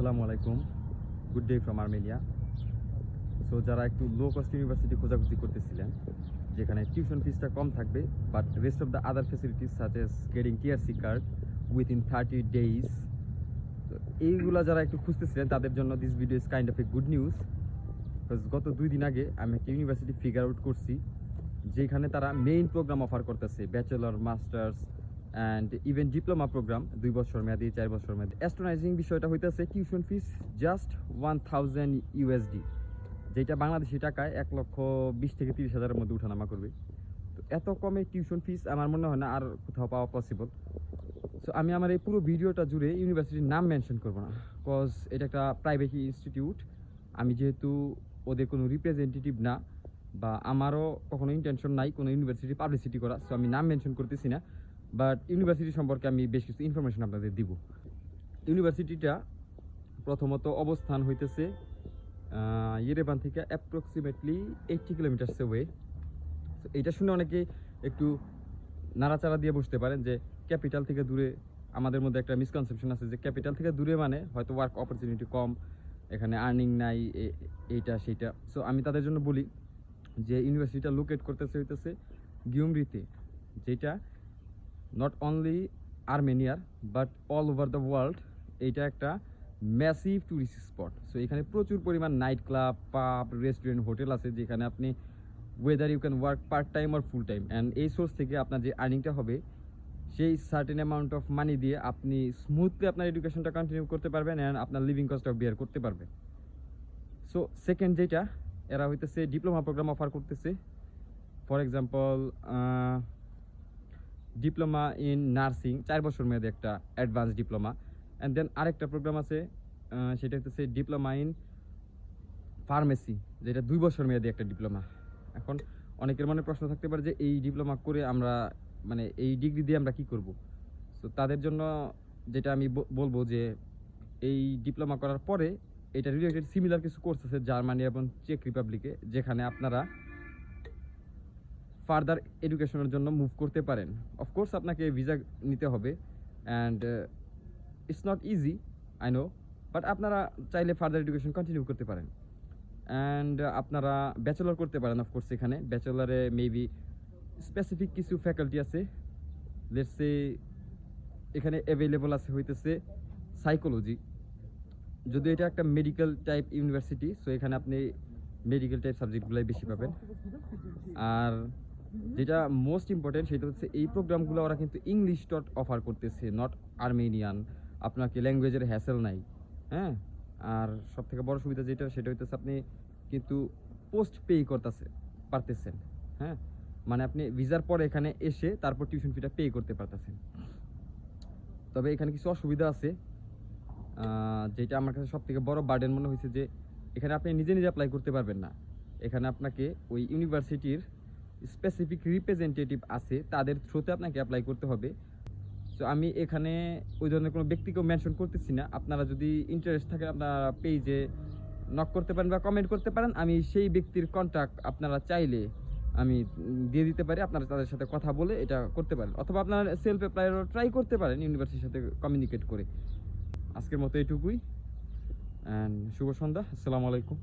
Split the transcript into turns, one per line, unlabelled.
আসসালামু আলাইকুম। Good day from Armenia so যারা একটু লো কস্ট ইউনিভার্সিটি খোঁজাখুঁজি করতেছিলেন, যেখানে টিউশন ফিসটা কম থাকবে but rest of the other facilities such as getting TRC card within thirty days এইগুলা যারা একটু খুঁজতেছিলেন, তাদের জন্য this video is kind of a good news because গত দুই দিন আগে আমি একটা ইউনিভার্সিটি ফিগার আউট করছি, যেখানে তারা মেইন প্রোগ্রাম অফার করতেছে bachelor masters and even diploma program দুই বছর মেয়াদি, চার বছর মেয়াদি। অ্যাস্ট্রোনাইজিং বিষয়টা হইতেছে tuition fees just one thousand USD যেটা বাংলাদেশি টাকায় এক লক্ষ বিশ থেকে তিরিশ হাজারের মধ্যে উঠানামা করবে। তো এত কমে টিউশন ফিস আমার মনে হয় না আর কোথাও পাওয়া পসিবল সো আমি আমার এই পুরো ভিডিওটা জুড়ে ইউনিভার্সিটির নাম মেনশন করব না। কজ এটা একটা প্রাইভেট ইনস্টিটিউট আমি যেহেতু ওদের কোনো রিপ্রেজেন্টেটিভ না বা আমারও কখনো ইন্টেনশন নাই কোনো ইউনিভার্সিটি পাবলিসিটি করা। সো আমি নাম মেনশন করতেছি না। বাট ইউনিভার্সিটি সম্পর্কে আমি বেশ কিছু ইনফরমেশন আপনাদের দিব। ইউনিভার্সিটিটা প্রথমত অবস্থান হইতেছে ইয়েরেবান থেকে অ্যাপ্রক্সিমেটলি এইটটি কিলোমিটার্স ওয়ে এটা শুনে অনেকে একটু নাড়াচাড়া দিয়ে বসতে পারেন যে ক্যাপিটাল থেকে দূরে আমাদের মধ্যে একটা মিসকনসেপশন আছে যে ক্যাপিটাল থেকে দূরে মানে হয়তো ওয়ার্ক অপরচুনিটি কম, এখানে আর্নিং নাই এইটা, সেইটা। সো আমি তাদের জন্য বলি যে ইউনিভার্সিটিটা লোকেট করতেছে হইতেছে গিউমরিতে যেটা নট অনলি আর্মেনিয়ার but all over the world এইটা একটা ম্যাসিভ ট্যুরিস্ট স্পট সো এখানে প্রচুর পরিমাণ night club pub restaurant hotel আছে, যেখানে আপনি whether you can work part time R full time and এই সোর্স থেকে আপনার যে আর্নিংটা হবে, সেই সার্টেন অ্যামাউন্ট অফ মানি দিয়ে আপনি স্মুথলি আপনার এডুকেশনটা কন্টিনিউ করতে পারবেন অ্যান্ড আপনার লিভিং কস্টটা বিয়ার করতে পারবেন সো সেকেন্ড যেটা, এরা হইতেছে ডিপ্লোমা প্রোগ্রাম অফার করতেছে। For example diploma in nursing, চার বছর মেয়াদে একটা অ্যাডভান্স ডিপ্লোমা। অ্যান্ড দেন আরেকটা প্রোগ্রাম আছে সেটা হচ্ছে ডিপ্লোমা ইন ফার্মেসি, যেটা দুই বছর মেয়াদে একটা ডিপ্লোমা। এখন অনেকের মনে প্রশ্ন থাকতে পারে যে এই ডিপ্লোমা করে আমরা মানে এই ডিগ্রি দিয়ে আমরা কি করব? তো তাদের জন্য যেটা আমি বলব যে এই ডিপ্লোমা করার পরে এটা রিলেটেড সিমিলার কিছু কোর্স আছে, জার্মানি এবং চেক রিপাবলিকে যেখানে আপনারা ফার্দার এডুকেশনের জন্য মুভ করতে পারেন। অফকোর্স আপনাকে ভিসা নিতে হবে and it's not easy I know but আপনারা চাইলে ফার্দার এডুকেশন কন্টিনিউ করতে পারেন। অ্যান্ড আপনারা ব্যাচেলর করতে পারেন অফকোর্স এখানে। ব্যাচেলরে মেবি স্পেসিফিক কিছু ফ্যাকাল্টি আছে। লেটসে এখানে অ্যাভেলেবল আছে হইতেছে সাইকোলজি যদি এটা একটা মেডিকেল টাইপ ইউনিভার্সিটি সো এখানে আপনি মেডিকেল টাইপ সাবজেক্টগুলোই বেশি পাবেন। আর যেটা মোস্ট ইম্পর্টেন্ট সেটা হচ্ছে এই প্রোগ্রামগুলো ওরা কিন্তু ইংলিশ ডট অফার করতেছে নট আর্মেনিয়ান আপনাকে ল্যাঙ্গুয়েজের হ্যাসেল নাই হ্যাঁ? আর সব থেকে বড় সুবিধা যেটা, সেটা হইতেছে আপনি কিন্তু পোস্ট পে করতেছে, পারতেছেন হ্যাঁ? মানে আপনি ভিসার পরে এখানে এসে তারপর টিউশন ফিটা পে করতে পারতেছেন। তবে এখানে কিছু অসুবিধা আছে যেটা আমার কাছে সব থেকে বড় বার্ডেন মনে হয়েছে যে, এখানে আপনি নিজে নিজে অ্যাপ্লাই করতে পারবেন না। এখানে আপনাকে ওই ইউনিভার্সিটির স্পেসিফিক রিপ্রেজেন্টেটিভ আছে, তাদের থ্রুতে আপনাকে অ্যাপ্লাই করতে হবে। তো আমি এখানে ওই ধরনের কোনো ব্যক্তিকেও মেনশন করতেছি না। আপনারা যদি ইন্টারেস্ট থাকে আপনারা পেজে নক করতে পারেন বা কমেন্ট করতে পারেন। আমি সেই ব্যক্তির কন্ট্যাক্ট আপনারা চাইলে আমি দিয়ে দিতে পারি। আপনারা তাদের সাথে কথা বলে এটা করতে পারেন। অথবা আপনারা সেলফ অ্যাপ্লাইও ট্রাই করতে পারেন ইউনিভার্সিটির সাথে কমিউনিকেট করে। আজকের মতো এটুকুই। অ্যান্ড শুভ সন্ধ্যা। আসসালামু আলাইকুম।